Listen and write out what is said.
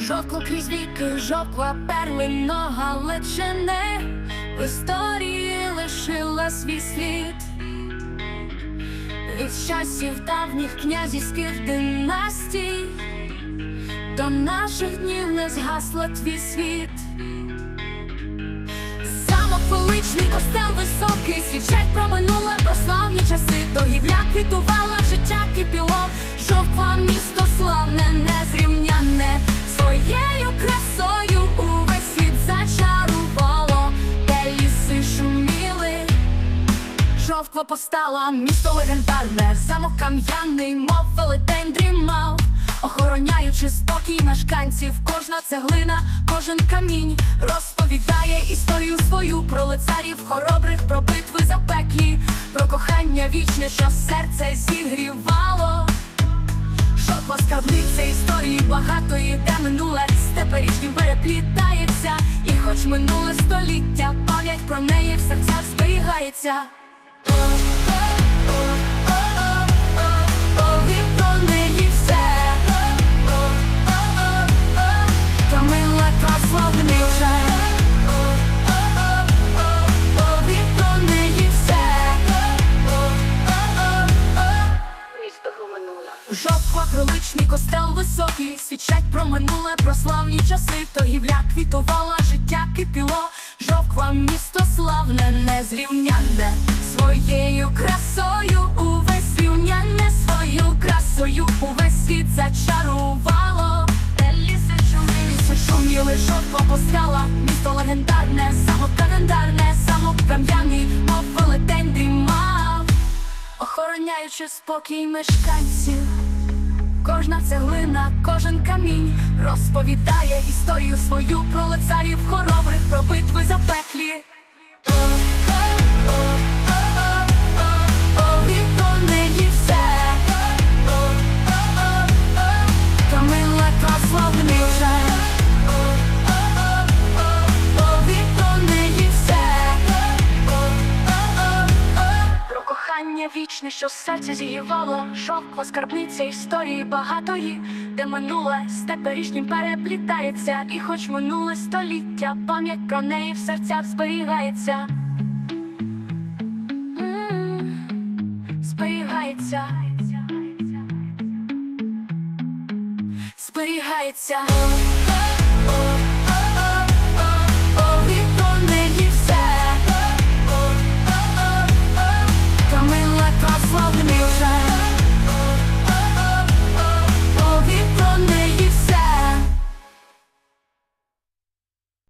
Жовкло крізь віки, жовкла перлино Галичини В історії лишила свій слід? Від часів давніх князівських династій До наших днів не згасла твій світ. Замок величний, костел високий, свідчать про минуле, про славні часи. Торгівля квітувала, життя кипіло, жовтва місто славне, постала, місто легендарне, замок кам'яний, мов велетень дрімав, охороняючи спокій мешканців, кожна цеглина, кожен камінь розповідає історію свою про лицарів хоробрих, про битви запеклі, про кохання вічне, що серце зігрівало. Жовтва скарбниця історії багатої, де минуле з переплітається, і хоч минуле століття, пам'ять про неї в серцях зберігається. Жовтва, кроличний костел високий Свідчать про минуле, про славні часи. Торгівля квітувала, життя кипіло. Жовтва, місто славне, незрівняне Своєю красою увесь рівняне Свою красою увесь світ зачарувало. Де ліси шуміли, жовтва постала Місто легендарне, замок календарне Замок кам'яний, мов велетень дрімав. Охороняючи спокій мешканців. Кожна цеглина, кожен камінь розповідає історію свою про лицарів хоробрих, кохання вічне, що серце зігрівало, шовкла скарбниця історії багатої, де минуле з теперішнім переплітається, і хоч минуле століття, пам'ять про неї в серцях зберігається. М, Зберігається. Зберігається.